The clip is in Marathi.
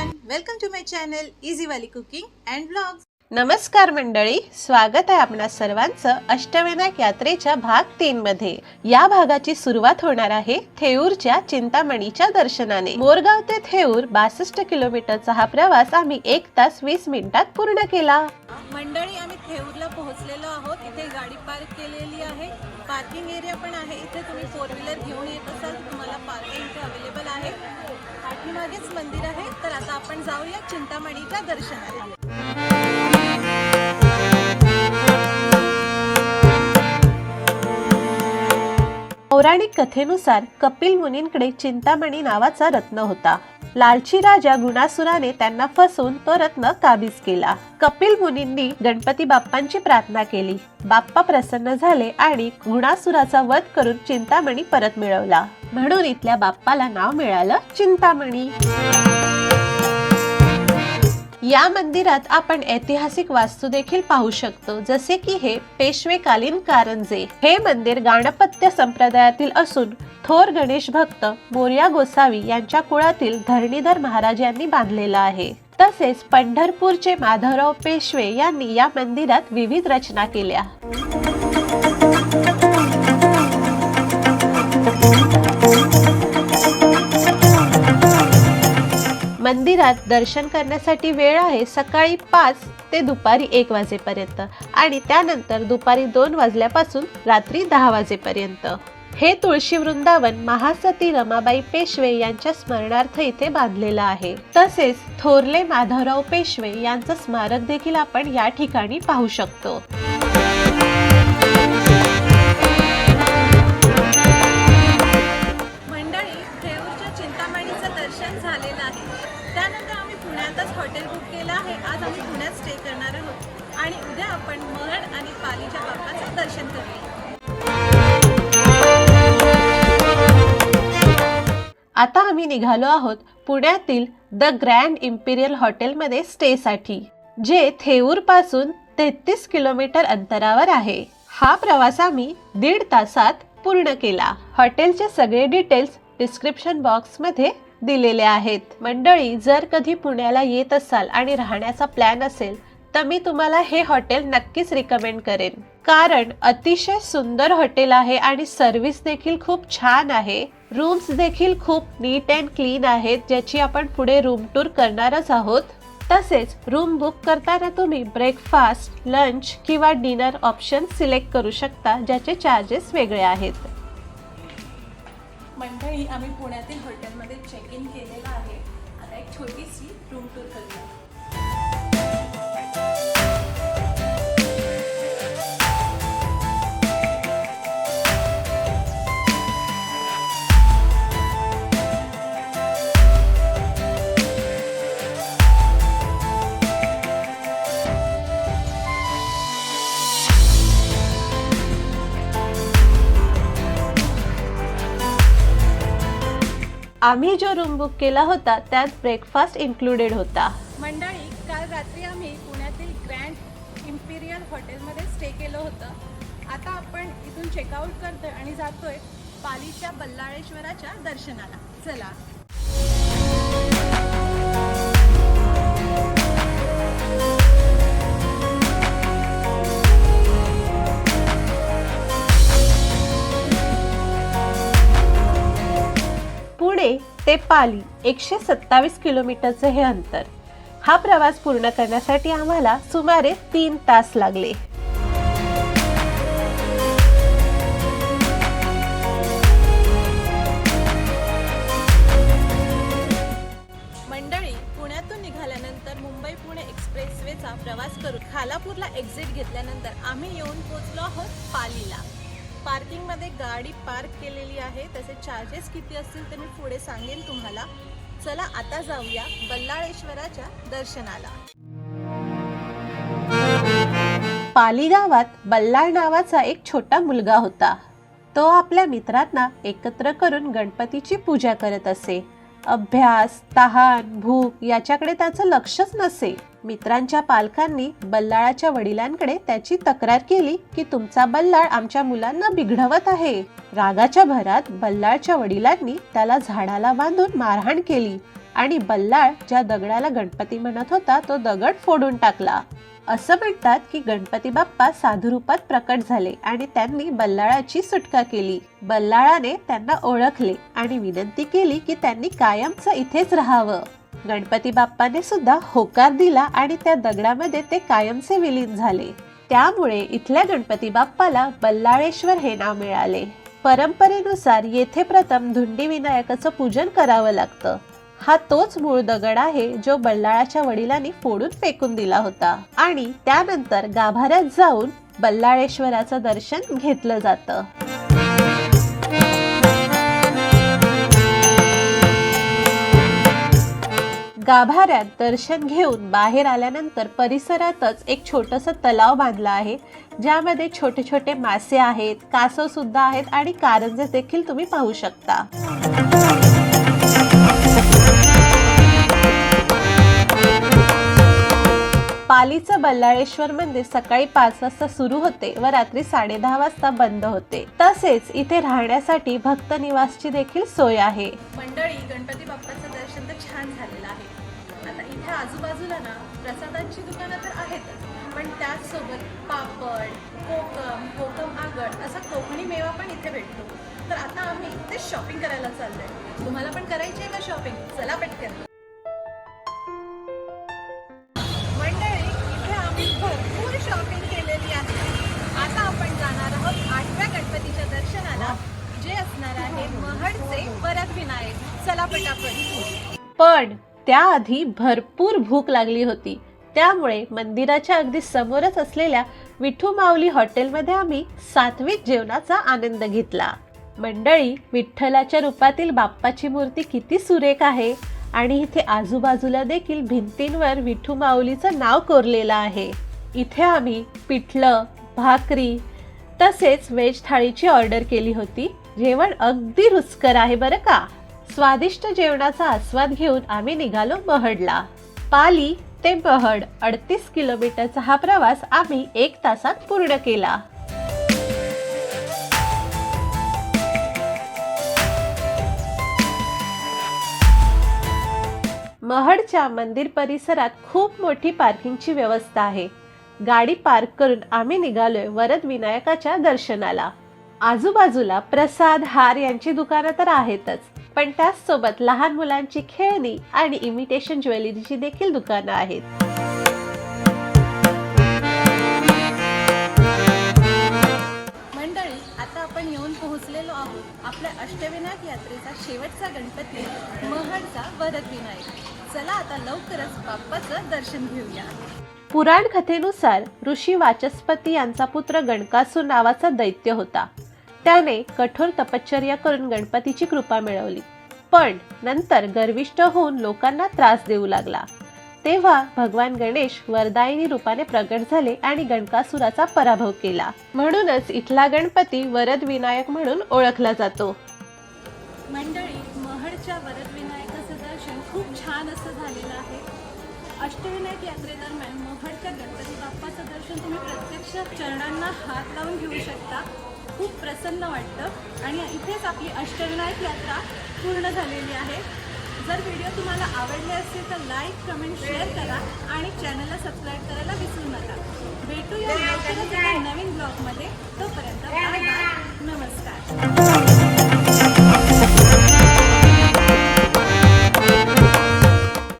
everyone. Welcome to my channel easy valley cooking and vlogs. नमस्कार मंडळी स्वागत आहे आपणा सर्वांचं अष्टविनायक यात्रेच्या भाग तीन मध्ये. या भागाची सुरुवात होणार आहे थेऊरच्या चिंतामणीच्या दर्शनाने. मोरगाव ते थेऊर बासष्ट किलोमीटरचा हा प्रवास आम्ही एक तास वीस मिनिटात पूर्ण केला. मंडळी आम्ही थेऊरला पोहोचलेलो आहोत. इथे गाडी पार्क केलेली आहे. पार्किंग एरिया पण आहे. इथे तुम्ही फोर व्हीलर घेऊन येत असाल तर तुम्हाला पार्किंग इथे अवेलेबल आहे. पाठीमागेच मंदिर आहे. तर आता आपण जाऊया चिंतामणीच्या दर्शनाला. पौराणिक कथेनुसार कपिल मुनींकडे चिंतामणी नावाचा रत्न होता. लालची राजा गुणासुराने त्यांना फसवून तो रत्न काबीज केला. कपिल मुनींनी गणपती बाप्पांची प्रार्थना केली. बाप्पा प्रसन्न झाले आणि गुणासुराचा वध करून चिंतामणी परत मिळवला. म्हणून इथल्या बाप्पाला नाव मिळालं चिंतामणी. या मंदिरात आपण ऐतिहासिक वास्तू देखील पाहू शकतो जसे की हे पेशवेकालीन कारंजे. हे मंदिर गाणपत्य संप्रदायातील असून थोर गणेश भक्त मोर्या गोसावी यांच्या कुळातील धरणीधर महाराज यांनी बांधलेला आहे. तसेच पंढरपूरचे माधवराव पेशवे यांनी या मंदिरात विविध रचना केल्या. मंदिरात दर्शन करण्यासाठी वेळ आहे सकाळी पाच ते दुपारी एक वाजेपर्यंत. आणि त्यानंतर दुपारी दोन वाजल्यापासून रात्री दहा वाजेपर्यंत. हे तुळशी वृंदावन महासती रमाबाई पेशवे यांच्या स्मरणार्थ इथे बांधलेलं आहे. तसेच थोरले माधवराव पेशवे यांचं स्मारक देखील आपण या ठिकाणी पाहू शकतो. आता आम्ही निघालो आहोत पुण्यातील द ग्रँड इम्पिरियल हॉटेलमध्ये स्टेसाठी जे थेऊरपासून तेहतीस किलोमीटर अंतरावर आहे. हा प्रवास आम्ही दीड तासात पूर्ण केला. हॉटेलचे सगळे डिटेल्स डिस्क्रिप्शन बॉक्समध्ये दिलेले आहेत. मंडळी जर कधी पुण्याला येत असाल आणि राहण्याचा प्लॅन असेल तर मी तुम्हाला हे हॉटेल नक्कीच रिकमेंड करेन. कारण अतिशय सुंदर हॉटेल आहे आणि सर्व्हिस देखील खूप छान आहे. रूम्स देखील खूप नीट अँड क्लीन आहेत ज्याची आपण पुढे रूम टूर करणारच आहोत. तसेच रूम बुक करताना तुम्ही ब्रेकफास्ट लंच किंवा डिनर ऑप्शन सिलेक्ट करू शकता ज्याचे चार्जेस वेगळे आहेत. मंडळी आम्ही पुण्यातील हॉटेलमध्ये चेक इन केलेलं आहे. आता एक छोटीशी रूम टूर करूया. आम्ही जो रूम बुक केला होता त्यात ब्रेकफास्ट इन्क्लुडेड होता. मंडळी काल रात्री आम्ही पुण्यातील ग्रँड इम्पिरियल हॉटेलमध्ये स्टे केलं होतं. आता आपण इथून चेकआउट करतोय आणि जातोय पालीच्या बल्लाळेश्वराच्या दर्शनाला. चला. ते पाली एकशे सत्तावीस किलोमीटरचं हे अंतर. हा प्रवास पूर्ण करण्यासाठी आम्हाला सुमारे तीन तास लागले. मंडळी पुण्यातून निघाल्यानंतर मुंबई पुणे एक्सप्रेसवेचा प्रवास करून खालापूरला एक्झिट घेतल्यानंतर आम्ही येऊन पोचलो आहोत पालीला. पार्किंगमध्ये गाडी पार्क केलेली आहे. त्याचे चार्जेस किती असतील ते मी पुढे सांगेन तुम्हाला. चला आता जाऊया बल्लाळेश्वराच्या दर्शनाला. पाली गावात बल्लाळ नावाचा एक छोटा मुलगा होता. तो आपल्या मित्रांना एकत्र करून गणपतीची पूजा करत असे. अभ्यास तहान भूक याच्याकडे त्याचं लक्षच नसे. मित्रांच्या पालकांनी बल्लाळाच्या वडिलांकडे त्याची तक्रार केली की तुमचा बल्लाळ आमच्या मुलांना बिघडवत आहे. रागाच्या भरात बल्लाळच्या वडिलांनी त्याला झाडाला बांधून मारहाण केली आणि बल्लाळ ज्या दगडाला गणपती म्हणत होता तो दगड फोडून टाकला. असं म्हणतात की गणपती बाप्पा साधू रूपात प्रकट झाले आणि त्यांनी बल्लाळाची सुटका केली. बल्लाळाने त्यांना ओळखले आणि विनंती केली की त्यांनी कायमचं इथेच राहावं. गणपती बाप्पाने सुद्धा होकार दिला आणि त्या दगडामध्ये ते कायमचे विलीन झाले. त्यामुळे इथल्या गणपती बाप्पाला बल्लाळेश्वर हे नाव मिळाले. परंपरेनुसार येथे प्रथम धुंडी विनायकाचं पूजन करावं लागतं. हा तोच मूळ दगड आहे जो बल्लाळाच्या वडिलांनी फोडून फेकून दिला होता. आणि त्यानंतर गाभाऱ्यात जाऊन बल्लाळेश्वराचं दर्शन घेतलं जातं. गाभाऱ्यात दर्शन घेऊन बाहेर आल्यानंतर परिसरातच एक छोटस तलाव बांधला आहे ज्यामध्ये छोटे छोटे मासे आहेत कासव सुद्धा आहेत आणि कारंजे देखील तुम्ही पाहू शकता. पालीचं बल्लाळेश्वर मंदिर सकाळी पाच वाजता सुरू होते व रात्री साडेदहा वाजता बंद होते. तसेच इथे राहण्यासाठी भक्त निवासची देखील सोय आहे. मंडळी गणपती बाप्पाचं दर्शन तर छान झालेलं आहे. आता इथे आजूबाजूला ना प्रसादांची दुकानं तर आहेतच पण त्याचसोबत पापड कोकम कोकम आगळ असा कोकणी मेवा पण इथे भेटतो. तर आता आम्ही इथे शॉपिंग करायला चाललोय. तुम्हाला पण करायची आहे का शॉपिंग चला पटकन. गणपतीच्या दर्शनाला जे असणार आहे महडचे परत विनायक चला पटापट. पण त्याआधी भरपूर भूक लागली होती. त्यामुळे मंदिराच्या अगदी समोरच असलेल्या विठू माऊली हॉटेलमध्ये आम्ही सात्विक जेवणाचा आनंद घेतला. मंडळी विठ्ठलाच्या रूपातील बाप्पाची मूर्ती किती सुरेख आहे. आणि इथे आजूबाजूला देखील भिंतींवर विठू माऊलीचं नाव कोरलेलं आहे. इथे आम्ही पिठलं भाकरी तसेच व्हेज थाळीची ऑर्डर केली होती. जेवण अगदी रुचकर आहे बरं का? स्वादिष्ट जेवणाचा आस्वाद घेऊन आम्ही निघालो महडला पाली ते महड अडतीस किलोमीटरचा हा प्रवास आम्ही एक तासात पूर्ण केला. महडच्या मंदिर परिसरात खूप मोठी पार्किंगची व्यवस्था आहे. गाडी पार्क करून आम्ही निघालोय वरद विनायकाच्या दर्शनाला. आजूबाजूला प्रसाद हार यांची दुकानं तर आहेतच पण त्याचसोबत लहान मुलांची खेळणी आणि इमिटेशन ज्वेलरीची देखील दुकानं आहेत. मंडळी आता आपण येऊन पोहोचलेलो आहोत आपल्या अष्टविनायक यात्रेचा शेवटचा गणपती महडचा वरद विनायक चला आता लवकरच बाप्पाचं दर्शन घेऊया. पुराण कथेनुसार ऋषी वाचस्पती यांचा पुत्र गणकासूर नावाचा दैत्य होता. त्याने कठोर तपश्चर्या करून गणपतीची कृपा मिळवली. पण नंतर गर्विष्ठ होऊन लोकांना त्रास देऊ लागला. तेव्हा भगवान गणेश वरदायिनी रूपाने प्रगट झाले आणि गणकासुराचा पराभव केला. म्हणूनच इथला गणपती वरद विनायक म्हणून ओळखला जातो. मंडळी महडच्या वरद विनायकाचं दर्शन खूप छान असं झालेलं आहे. अष्टविनायक यात्रेदरम्यान मोहडच्या गणपती बाप्पाचं दर्शन तुम्ही प्रत्यक्ष चरणांना हात लावून घेऊ शकता. खूप प्रसन्न वाटतं. आणि इथेच आपली अष्टविनायक यात्रा पूर्ण झालेली आहे. जर व्हिडिओ तुम्हाला आवडले असतील तर लाईक कमेंट शेअर करा आणि चॅनलला सबस्क्राईब करायला विसरू नका. भेटूया लवकरच एका नवीन ब्लॉगमध्ये. तोपर्यंत बाय बाय. नमस्कार.